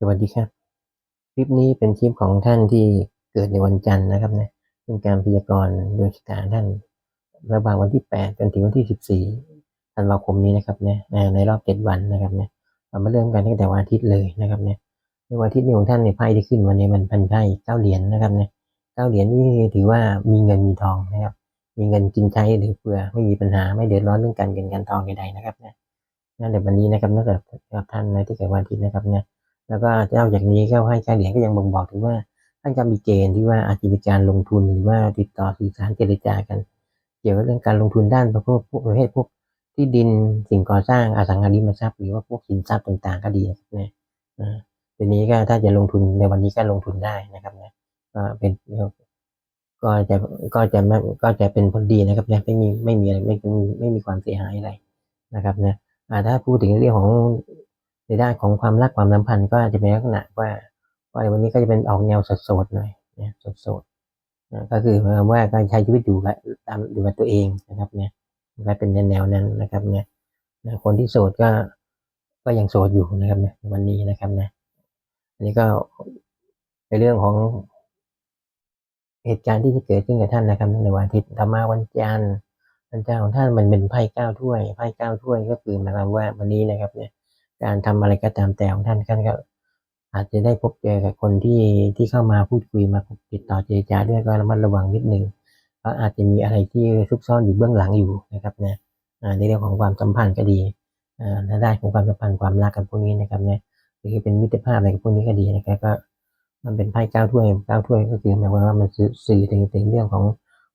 สวัสดีครับ คลิปนี้เป็นคลิปของท่านที่เกิดในวันจันทร์นะครับนะเป็นการพยากรณ์ดวงชะตาท่านระหว่างวันที่ 8 จนถึงวันที่ 14ธันวาคมนี้นะครับเนี่ยในรอบ 7 วันนะครับเนี่ยเรามาเริ่มกันตั้งแต่วันอาทิตย์เลยนะครับเนี่ยในวันอาทิตย์นี้ของท่านในไพ่ที่ขึ้นวันนี้มันเป็นไพ่เก้าเหรียญนะครับเนี่ยเก้าเหรียญนี่ถือว่ามีเงินมีทองนะครับ มีเงินกินใช้หรือเฟือไม่มีปัญหาไม่เดือดร้อนเรื่องการเงินการทองใดๆนะครับเนี่ยนั่นแต่วันนี้นะครับนอกจากท่านในที่เกิดวันอาทิตย์นะครับเนี่ย แล้วก็เจ้าจากนี้ก็ให้การเหรียญก็ยังบ่งบอกถึงว่าท่านจะมีเกณฑ์ที่ว่าอาจจะมีการลงทุนหรือว่าติดต่อสื่อสารเจรจากัน เกี่ยวกับเรื่องการลงทุนด้านพวกพวกประเภทพวกที่ดินสิ่งก่อสร้างอสังหาริมทรัพย์หรือว่าพวกสินทรัพย์ต่างๆก็ดีนะนะทีนี้ก็ถ้าจะลงทุนในวันนี้ก็ลงทุนได้นะครับนะก็เป็นก็จะก็จะไม่ก็จะเป็นผลดีนะครับนะไม่มีไม่มีอะไรไม่มีไม่มีความเสียหายอะไรนะครับนะถ้าพูดถึงเรื่องของ ในด้านของความรักความสัมพันธ์ก็อาจจะเป็นลักษณะว่าว่าวันนี้ก็จะเป็นออกแนวสดๆหน่อยนะสดๆนะก็คือหมายความว่าการใช้ชีวิตอยู่กับตามอยู่กับตัวเองนะครับเนี่ยก็เป็นแนวนั้นนะครับเนี่ยนะคนที่โสดก็ก็ยังโสดอยู่นะครับเนี่ยวันนี้นะครับนะอันนี้ก็ในเรื่องของเหตุการณ์ที่จะเกิดขึ้นกับท่านนะครับในวันอาทิตย์ธรรมาวันจันทร์วันจันทร์ของท่านมันเป็นไพ่เก้าถ้วยไพ่เก้าถ้วยก็คือหมายความว่าวันนี้นะครับเนี่ย การทำอะไรก็ตามแต่ของท่านท่านก็อาจจะได้พบเจอกับคนที่ที่เข้ามาพูดคุยมาติดต่อเจรจาด้วยก็ระมัดระวังนิดนึงเพราะอาจจะมีอะไรที่ซุกซ่อนอยู่เบื้องหลังอยู่นะครับเนี่ยในเรื่องของความสัมพันธ์ก็ดีในด้านของความสัมพันธ์ความรักกับพวกนี้นะครับเนี่ยหรือเป็นมิตรภาพอะไรกับพวกนี้ก็ดีนะครับก็มันเป็นไพ่เก้าถ้วยเก้าถ้วยก็คือหมายความว่ามันสื่อถึงถึงเรื่องของ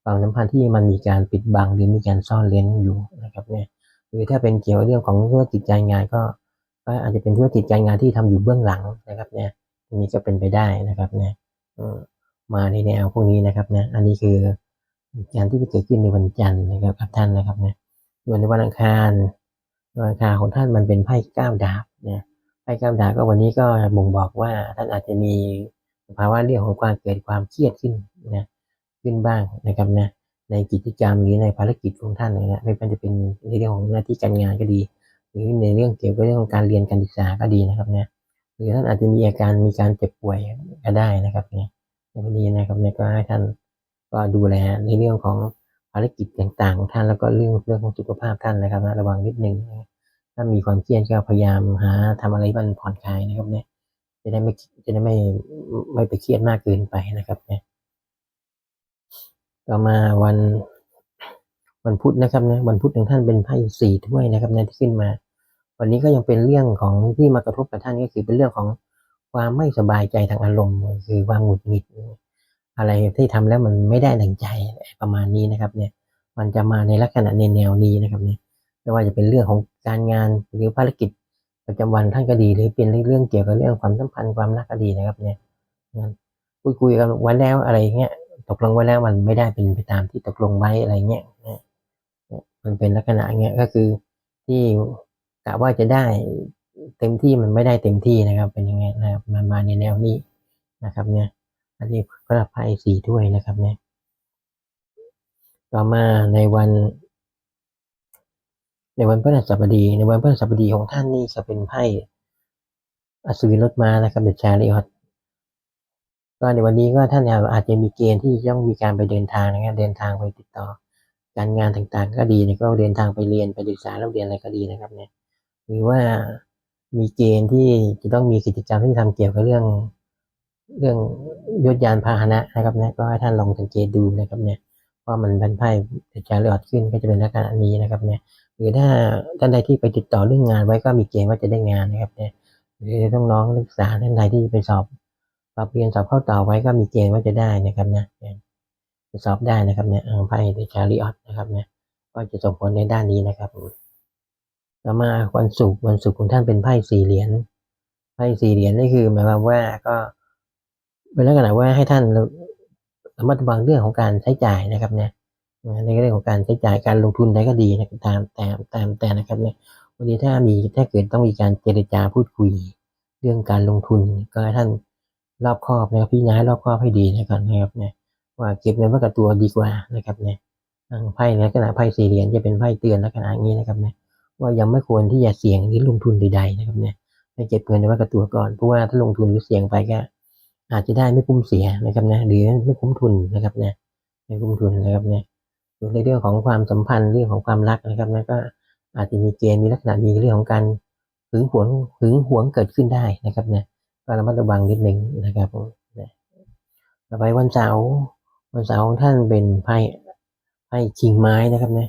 ความสัมพันธ์ที่มันมีการปิดบังหรือมีการซ่อนเลนอยู่นะครับเนี่ยหรือถ้าเป็นเกี่ยวกับเรื่องของเรื่องจิตใจงานก็ ก็อาจจะเป็นธุรกิจการงานที่ทำอยู่เบื้องหลังนะครับเนี่ยอันนี้ก็เป็นไปได้นะครับเนี่ยมาในแนวพวกนี้นะครับเนี่ยอันนี้คือการที่จะเกิดขึ้นในวันจันทร์นะครับกับท่านนะครับเนี่ยส่วนในวันอังคารวันอังคารของท่านมันเป็นไพ่ก้าวดาบเนี่ยไพ่ก้าวดาบก็วันนี้ก็บ่งบอกว่าท่านอาจจะมีภาวะเรื่องของความเกิดความเครียดขึ้นนะขึ้นบ้างนะครับนะในกิจกรรมหรือในภารกิจของท่านนะไม่ว่าจะเป็นในเรื่องของหน้าที่การงานก็ดี หรือในเรื่องเกี่ยวกับเรื่องของการเรียนการศึกษาก็ดีนะครับเนี่ยหรือท่านอาจจะมีอาการมีการเจ็บป่วยก็ได้นะครับเนี่ยในวันนี้นะครับเนี่ยก็ให้ท่านก็ดูแลในเรื่องของภารกิจต่างๆของท่านแล้วก็เรื่องเรื่องของสุขภาพท่านนะครับนะระวังนิดนึงถ้ามีความเครียดก็พยายามหาทำอะไรบ้างผ่อนคลายนะครับเนี่ยจะได้ไม่จะได้ไม่ไม่ไปเครียดมากเกินไปนะครับเนี่ยต่อมาวัน วันพุธนะครับนะวันพุธของท่านเป็นไพ่สี่ถ้วยนะครับนะที่ขึ้นมา วันนี้ก็ยังเป็นเรื่องของที่มากระทบกับท่านก็คือเป็นเรื่องของความไม่สบายใจทางอารมณ์ คือความหงุดหงิด อะไรที่ทำแล้วมันไม่ได้ดังใจประมาณนี้นะครับเนี่ยมันจะมาในลักษณะในแนวนี้นะครับเนี่ยไม่ว่าจะเป็นเรื่องของการงานหรือภารกิจประจำวันท่านก็ดีหรือเป็นเรื่องเกี่ยวกับเรื่องความสัมพันธ์ความรักก็ดีนะครับเนี่ยคุยกันไว้แล้วอะไรเงี้ยตกลงไว้แล้วมันไม่ได้เป็นไปตามที่ตกลงไว้อะไรเงี้ย มันเป็นลักษณะเงี้ยก็คือที่กะว่าจะได้เต็มที่มันไม่ได้เต็มที่นะครับ เป็นยังไงนะครับมันมาในแนวนี้นะครับ เนี่ย อันนี้ก็ไพ่สี่ถ้วยนะครับ เนี่ย ต่อมาในวัน ในวันพฤหัสบดี ในวันพฤหัสบดีของท่านนี่จะเป็นไพ่อัศวินรถม้านะครับเดชาริออตก็ในวันนี้ก็ท่านอาจจะมีเกณฑ์ที่ต้องมีการไปเดินทางนะครับเดินทางไปติดต่อ การงานต่างๆ ก็ดีเนี่ยก็เดินทางไปเรียนไปศึกษาแล้วเรียนอะไรก็ดีนะครับ เนี่ย หรือว่ามีเกณฑ์ที่จะต้องมีกิจกรรมที่ทำเกี่ยวกับเรื่อง เรื่องยศยานพาหนะนะครับเนี่ยก็ให้ท่านลองสังเกตดูนะครับ เนี่ยว่ามันเป็นไพ่จะเลือดขึ้นก็จะเป็นลักษณะนี้นะครับ เนี่ย หรือถ้าท่านใดที่ไปติดต่อเรื่องงานไว้ก็มีเกณฑ์ว่าจะได้งานนะครับ เนี่ยหรือต้องน้องนักศึกษาท่านใดที่ไปสอบปรับเรียนสอบเข้าต่อไว้ก็มีเกณฑ์ว่าจะได้นะครับนะ จะสอบได้นะครับเนี่ยไพ่เดชาริออตนะครับเนี่ยก็จะส่งผลในด้านนี้นะครับต่อมาวันศุกร์วันศุกร์ของท่านเป็นไพ่สี่เหรียญไพ่สี่เหรียญนี่คือหมายความว่าก็เป็นลักษณะว่าให้ท่านระมัดระวังเรื่องของการใช้จ่ายนะครับเนี่ยในเรื่องของการใช้จ่ายการลงทุนใดก็ดีนะตามแต่ตามแต่นะครับเนี่ยวันนี้ถ้ามีถ้าเกิดต้องมีการเจรจาพูดคุยเรื่องการลงทุนก็ให้ท่านรอบครอบนะครับพี่ย้ายรอบครอบให้ดีนะครับนะครับเนี่ย ว่าเก็บเงินไว้กับตัวดีกว่านะครับเนี่ยไพ่ลักษณะไพ่สี่เหรียญจะเป็นไพ่เตือนลักษณะนี้นะครับเนี่ยว่ายังไม่ควรที่จะเสี่ยงหรือลงทุนใดๆนะครับเนี่ยให้เก็บเงินไว้กับตัวก่อนเพราะว่าถ้าลงทุนหรือเสี่ยงไปก็อาจจะได้ไม่คุ้มเสียนะครับนะหรือไม่คุ้มทุนนะครับนะไม่คุ้มทุนนะครับเนี่ยในเรื่องของความสัมพันธ์เรื่องของความรักนะครับนะก็อาจจะมีเกณฑ์มีลักษณะมีเรื่องของการหึงหวงหึงหวงเกิดขึ้นได้นะครับนะก็ระมัดระวังนิดหนึ่งนะครับนะต่อไปวันเสาร์ วันเสาร์ของท่านเป็นไพ่ไพ่ชิงไม้นะครับนะ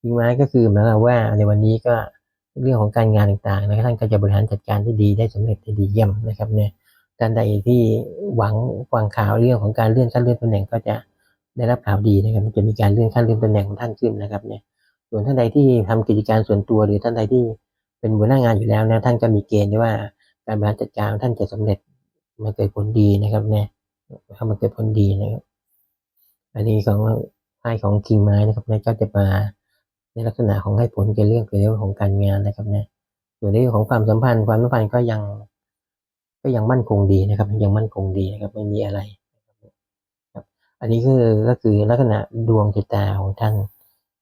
ชิงไม้ก็คือหมายความว่าในวันนี้ก็เรื่องของการงานต่างๆนะครับท่านก็จะบริหารจัดการได้ดีได้สำเร็จได้ดีเยี่ยมนะครับเนี่ยท่านใดที่หวังฟังข่าวเรื่องของการเลื่อนขั้นเลื่อนตำแหน่งก็จะได้รับข่าวดีนะครับจะมีการเลื่อนขั้นเลื่อนตำแหน่งของท่านขึ้นนะครับเนี่ยส่วนท่านใดที่ทำกิจการส่วนตัวหรือท่านใดที่เป็นหัวหน้างานอยู่แล้วนะท่านก็มีเกณฑ์ที่ว่าการบริหารจัดการท่านจะสำเร็จมาเกิดผลดีนะครับเนี่ยมาเกิดผลดีนะครับ อันนี้ของไพ่ของคิงไม้นะครับนี่ยก็จะมาในลักษณะของให้ผลเกี่ยวกับเรื่องเกี่ยวเรื่องของการงานนะครับเนี่ยส่วนนเรื่องของความสัมพันธ์ความสัมพันธ์ก็ยังก็ยังมั่นคงดีนะครับ ยังมั่นคงดีนะครับไม่มีอะไรครับ อันนี้ก็คือก็คือลักษณะดวงชะตาของท่าน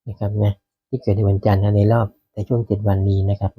นะครับนะที่เกิดในวันจันทร์ในรอบในช่วงเจ็ดวันนี้นะครับ